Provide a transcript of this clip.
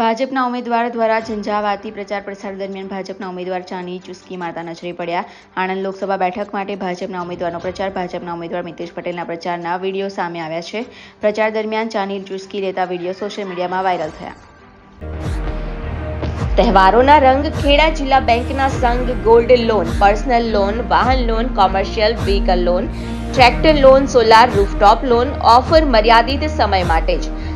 ભાજપના ઉમેદવાર દ્વારા ઝંઝાવાતી પ્રચાર પ્રસાર દરમિયાન ભાજપના ઉમેદવાર ચાની ચુસ્કી મારતા નજરે પડ્યા. આણંદ લોકસભા બેઠક માટે ભાજપના ઉમેદવારનો પ્રચાર, ભાજપના ઉમેદવાર મિતેશ પટેલના પ્રચારના વીડિયો સામે આવ્યા છે. પ્રચાર દરમિયાન ચાની ચુસ્કી લેતા વીડિયો સોશિયલ મીડિયામાં વાયરલ થયા. તહેવારોના રંગ ખેડા જિલ્લા બેંકના સંઘ ગોલ્ડ લોન, પર્સનલ લોન, વાહન loan, commercial vehicle loan, tractor loan, solar rooftop loan, offer મર્યાદિત સમય માટે જ.